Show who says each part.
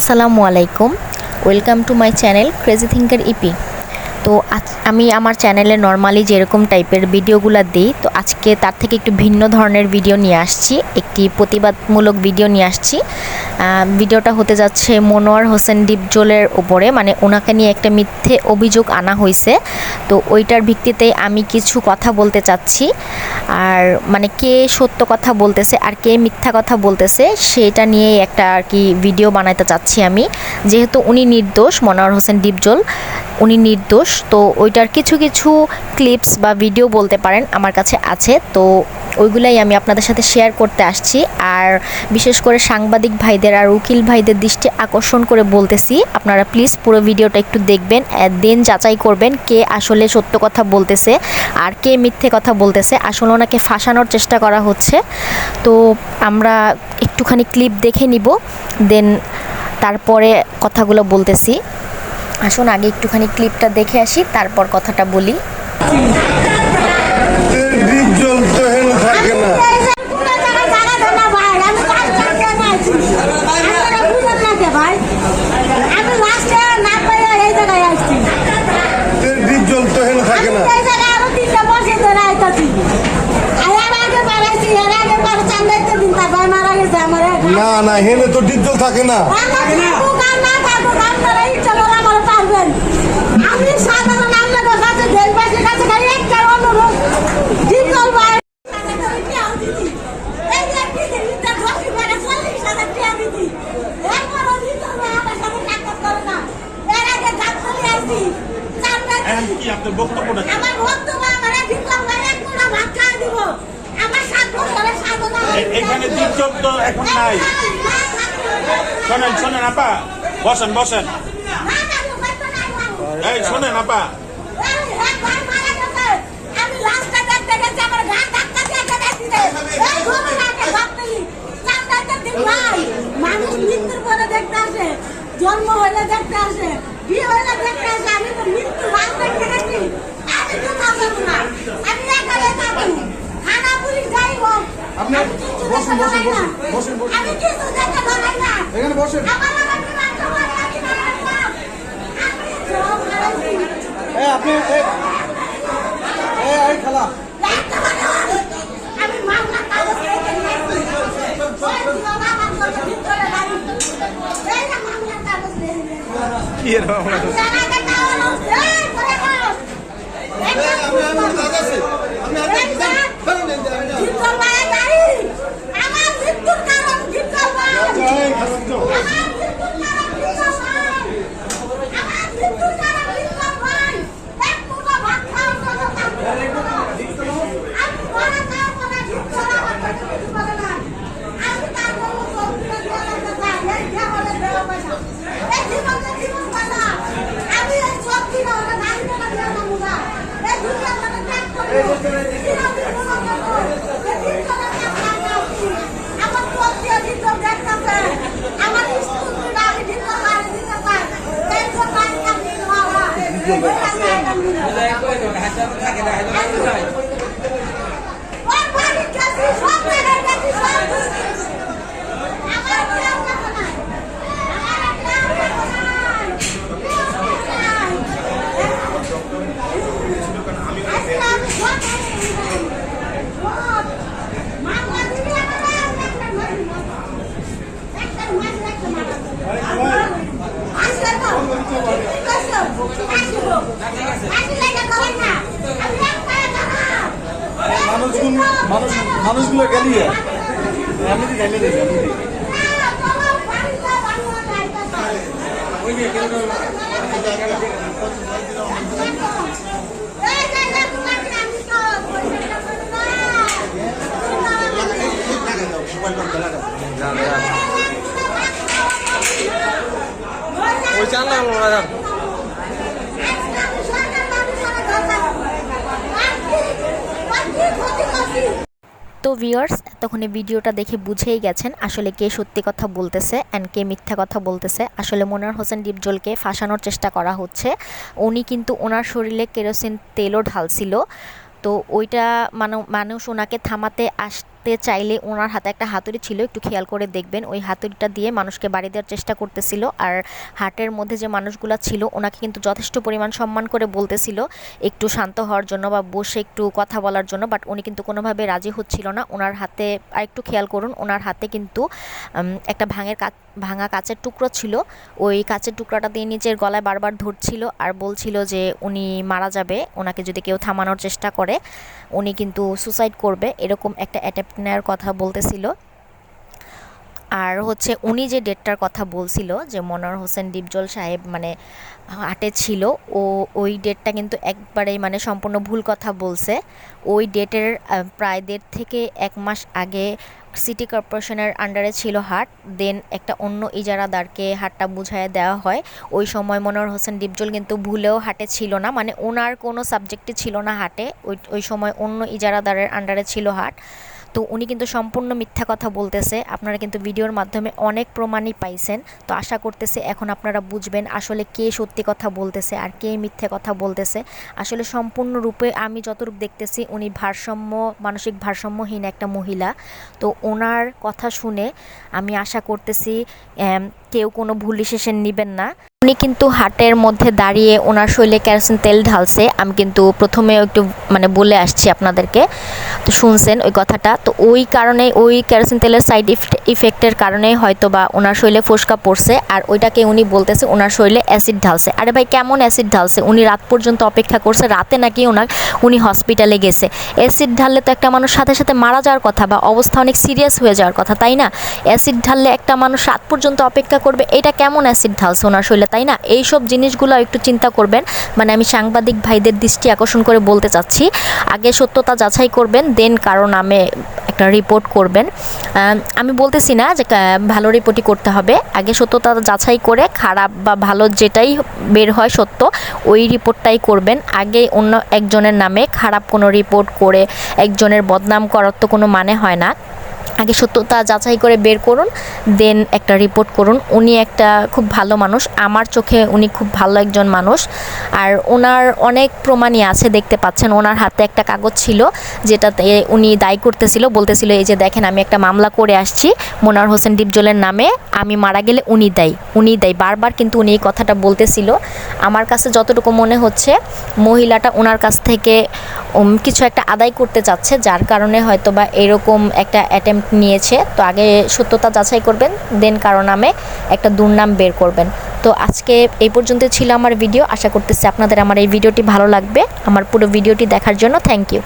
Speaker 1: আসসালামু আলাইকুম। Welcome to my channel crazy thinker EP. তো আমি আমার চ্যানেলে নর্মালি যেরকম টাইপের ভিডিওগুলো দিই, তো আজকে তার থেকে একটু ভিন্ন ধরনের ভিডিও নিয়ে আসছি, একটি প্রতিবাদমূলক ভিডিও নিয়ে আসছি। ভিডিওটা হতে যাচ্ছে মনোয়ার হোসেন ডিপজলের ওপরে মানে ওনাকে নিয়ে একটা মিথ্যে অভিযোগ আনা হয়েছে তো ওইটার ভিত্তিতে আমি কিছু কথা বলতে চাচ্ছি, আর মানে কে সত্য কথা বলতেছে আর কে মিথ্যা কথা বলতেছে, সেটা নিয়ে একটা আর কি ভিডিও বানাতে চাচ্ছি আমি। যেহেতু উনি নির্দোষ, মনোয়ার হোসেন ডিপজল উনি নির্দোষ, তো ওইটার কিছু কিছু ক্লিপস বা ভিডিও বলতে পারেন আমার কাছে আছে। তো ওইগুলাই আমি আপনাদের সাথে শেয়ার করতে আসছি। আর বিশেষ করে সাংবাদিক ভাইদের আর উকিল ভাইদের দৃষ্টি আকর্ষণ করে বলতেছি। আপনারা প্লিজ পুরো ভিডিওটা একটু দেখবেন দেন যাচাই করবেন কে আসলে সত্য কথা বলতেছে আর কে মিথ্যে কথা বলতেছে। আসলে ওনাকে ফাঁসানোর চেষ্টা করা হচ্ছে। তো আমরা একটুখানি ক্লিপ দেখে নিব দেন তারপরে কথাগুলো বলতেছি। আসুন আগে একটুখানি ক্লিপটা দেখে আসি তারপর কথাটা বলি
Speaker 2: ডিপজল তো হেন থাকে না না না না হেনে তো ডিপজল থাকে না
Speaker 3: আমি সাধারণ আপনাদের কাছে দেশবাসীর কাছে খালি একটা অনুরোধ ডিপজল ভাই এই যে কি মিথ্যা ধসি করে চল্লিশ হাজার টাকা দিতি এরপরও ডিপজল ভাই আমার সাথে টাকা করে না এর আগে ডাক্তারি আইছি
Speaker 4: এখন কি আপনার বক্তব্যটা কি?
Speaker 3: আমার বক্তব্য আমার ডিপজল ভাই এক মুঠা ভাত খাওয়া দিব আমার সাত বছরের সাধনা
Speaker 4: এ- এখানে দ্বীপজল তো এখন নাই শোনেন শোনেন আপা বসেন বসেন এই শোনেন আপা
Speaker 3: মানুষ মৃত্যুর পরে দেখতে আসে জন্ম হলে দেখতে আসে বিয়ে হলে দেখতে আসে আমি তো মৃত্যু ভাগ দেখতে গেছি আমি তো না আমি একালে থাকব থানা পুলিশ যাই হোক
Speaker 2: আপনি বসুন, বসুন। বসুন, বসুন।
Speaker 3: আমি কিছু দেখতে ধরাই না?
Speaker 2: এখানে বসেন।
Speaker 3: আমার আমার বিমান তোমার বাড়ি
Speaker 2: আমার
Speaker 3: মৃত্যুর কারণ ভিতর বাড়ি আমার মৃত্যুর কারণ ভিতর বাড়ি এক মুঠো ভাত খাওয়ার জন্য তার আমি ঘরে যাওয়ার পরে ভিতর আমার কাছে কিছু বলে না আমি তার বলব চৌকিতে দিয়ে লাগতে চাই এই যে বলে দেওয়া পয়সা এই জীবনে জীবন পয়সা আমি এই চৌকি না ওটা গাড়ি টাকা দিয়ে না মুদা এই দুনিয়া মানে ত্যাগ করি চিরদিন মনে করব যে ভিতরে কাজ করছি আমার চৌকি ভিতর দেখতেছে আমার স্কুল আমি ভিতর বাড়ি দিতে চাই এই তো বাড়ি কাছে হওয়া ওর বাড়ি গেছি সব জায়গায় গেছি সব গেছি আমার কেউ কথা নাই আমার কেউ কথা নাই কেউ কথা নাই আজকে আমি সব সব মামলা দিবি আমার একটা মারি একটা মারি একটা মারি আসলে তো ঠিক আছে আসলো আসলে এটা করে না আমি এক পায়ে দাঁড়াও
Speaker 2: মানুষগুলো মানুষ মানুষগুলো গেলি আমি দিই আমি দিই
Speaker 3: ওই চালাম
Speaker 1: তো ভিউয়ার্স এতক্ষণে ভিডিওটা দেখে বুঝেই গেছেন আসলে কে সত্যি কথা বলতেছে অ্যান্ড কে মিথ্যা কথা বলতেছে। আসলে মোনার হোসেন ডিপজলকে ফাঁসানোর চেষ্টা করা হচ্ছে। উনি কিন্তু ওনার শরীরে কেরোসিন তেলও ঢালছিল। তো ওইটা মানে মানুষ ওনাকে থামাতে আস হাতে চাইলে ওনার হাতে একটা হাতুড়ি ছিল, একটু খেয়াল করে দেখবেন। ওই হাতুড়িটা দিয়ে মানুষকে বাড়ি দেওয়ার চেষ্টা করতেছিল। আর হাটের মধ্যে যে মানুষগুলো ছিল, ওনাকে কিন্তু যথেষ্ট পরিমাণ সম্মান করে বলতেছিল, একটু শান্ত হওয়ার জন্য বা বসে একটু কথা বলার জন্য। বাট উনি কিন্তু কোনোভাবে রাজি হচ্ছিল না। ওনার হাতে আর একটু খেয়াল করুন, ওনার হাতে কিন্তু একটা ভাঙের ভাঙা কাচের টুকরো ছিল। ওই কাচের টুকরাটা দিয়ে নিচের গলায় বারবার ধরছিল আর বলছিল যে উনি মারা যাবে, ওনাকে যদি কেউ থামানোর চেষ্টা করে, উনি কিন্তু সুসাইড করবে। এরকম একটা অ্যাটেম্প নেওয়ার কথা বলতেছিল। আর হচ্ছে উনি যে ডেটটার কথা বলছিল, যে মনোয়ার হোসেন ডিপজল সাহেব মানে হাটে ছিল, ও, ওই ডেটটা কিন্তু একবারেই মানে সম্পূর্ণ ভুল কথা বলছে। ওই ডেটের প্রায় দেড় থেকে এক মাস আগে সিটি কর্পোরেশনের আন্ডারে ছিল হাট দেন একটা অন্য ইজারাদারকে হাটটা বুঝায় দেওয়া হয়। ওই সময় মনোয়ার হোসেন ডিপজল কিন্তু ভুলেও হাটে ছিল না মানে ওনার কোনো সাবজেক্টই ছিল না হাটে, ওই ওই সময় অন্য ইজারাদারের আন্ডারে ছিল হাট। তো উনি কিন্তু সম্পূর্ণ মিথ্যা কথা বলতেছে। আপনারা কিন্তু ভিডিওর মাধ্যমে অনেক প্রমাণই পাইছেন। তো আশা করতেছে এখন আপনারা বুঝবেন আসলে কে সত্যি কথা বলতেছে আর কে মিথ্যে কথা বলতেছে। আসলে সম্পূর্ণরূপে আমি যতটুকু দেখতেছি উনি ভারসাম্য, মানসিক ভারসাম্যহীন একটা মহিলা। তো ওনার কথা শুনে আমি আশা করতেছি কেউ কোনো ভুল ডিসিশন নেবেন না। উনি কিন্তু হাটের মধ্যে দাঁড়িয়ে ওনার শৈলে কেরোসিন তেল ঢালছে। আমি কিন্তু প্রথমে একটু মানে বলে আসছি আপনাদেরকে। তো শুনছেন ওই কথাটা। তো ওই কারণে ওই কেরোসিন তেলের সাইড ইফেক্টের কারণে হয়তো বা ওনার শৈলে ফোসকা পড়ছে। আর ওইটাকে উনি বলতেছে, ওনার শৈলে অ্যাসিড ঢালছে। আরে ভাই, কেমন অ্যাসিড ঢালছে? উনি রাত পর্যন্ত অপেক্ষা করছে, রাতে নাকি ওনার, উনি হসপিটালে গেছে। অ্যাসিড ঢাললে তো একটা মানুষ সাথে সাথে মারা যাওয়ার কথা বা অবস্থা অনেক সিরিয়াস হয়ে যাওয়ার কথা, তাই না? অ্যাসিড ঢাললে একটা মানুষ রাত পর্যন্ত অপেক্ষা করবে, এটা কেমন অ্যাসিড ঢালছে ওনার শরীরে তাই না? এই সব জিনিসগুলো একটু চিন্তা করবেন। মানে আমি সাংবাদিক ভাইদের দৃষ্টি আকর্ষণ করে বলতে চাচ্ছি। আগে সত্যতা যাচাই করবেন, দেন কারও নামে একটা রিপোর্ট করবেন। আমি বলতেছি না যে ভালো রিপোর্টই করতে হবে। আগে সত্যতা যাচাই করে খারাপ বা ভালো যেটাই বের হয় সত্য, ওই রিপোর্টটাই করবেন। আগে অন্য একজনের নামে খারাপ কোনো রিপোর্ট করে একজনের বদনাম করার তো কোনো মানে হয় না। আগে সত্যতা যাচাই করে বের করুন দেন একটা রিপোর্ট করুন। উনি একটা খুব ভালো মানুষ। আমার চোখে উনি খুব ভালো একজন মানুষ। আর ওনার অনেক প্রমাণই আছে, দেখতে পাচ্ছেন। ওনার হাতে একটা কাগজ ছিল, যেটাতে উনি দায়ী করতেছিল। বলতেছিল, এই যে দেখেন, আমি একটা মামলা করে আসছি মোনার হোসেন ডিপজলের নামে। আমি মারা গেলে উনি দেয় উনি দেয়। বারবার কিন্তু উনি এই কথাটা বলতেছিল। আমার কাছে যতটুকু মনে হচ্ছে, মহিলাটা ওনার কাছ থেকে কিছু একটা আদায় করতে চাচ্ছে, যার কারণে হয়তো বা এরকম একটা অ্যাটেম্প নিয়েছে। তো আগে সত্যতা যাচাই করবেন, দেন কারও নামে একটা দুর্নাম বের করবেন। তো আজকে এই পর্যন্ত ছিল আমার ভিডিও। আশা করতেছি আপনাদের আমার এই ভিডিওটি ভালো লাগবে। আমার পুরো ভিডিওটি দেখার জন্য থ্যাংক ইউ